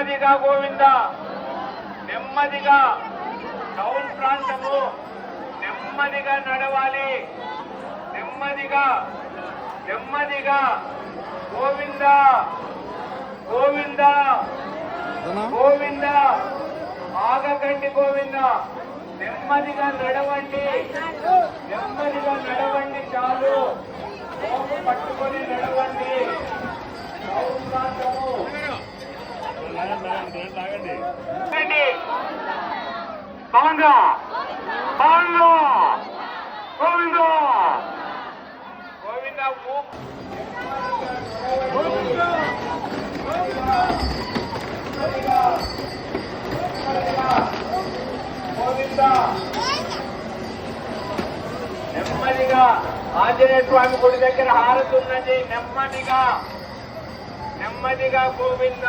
నెమ్మదిగా గోవింద నెమ్మదిగా టౌన్ ప్రాంతము నెమ్మదిగా నడవాలి. నెమ్మదిగా నెమ్మదిగా గోవింద గోవింద గోవింద ఆగకండి గోవింద. నెమ్మదిగా నడవండి. నెమ్మదిగా నడవండి చాలు. పట్టుకొని నడవండి టౌన్ ప్రాంతము రండి. బాగా బాగా గోవింద గోవింద మూ- గోవింద నెమ్మదిగా ఆంజనేయ స్వామి గుడి దగ్గర హారతి నెమ్మదిగా నెమ్మదిగా గోవింద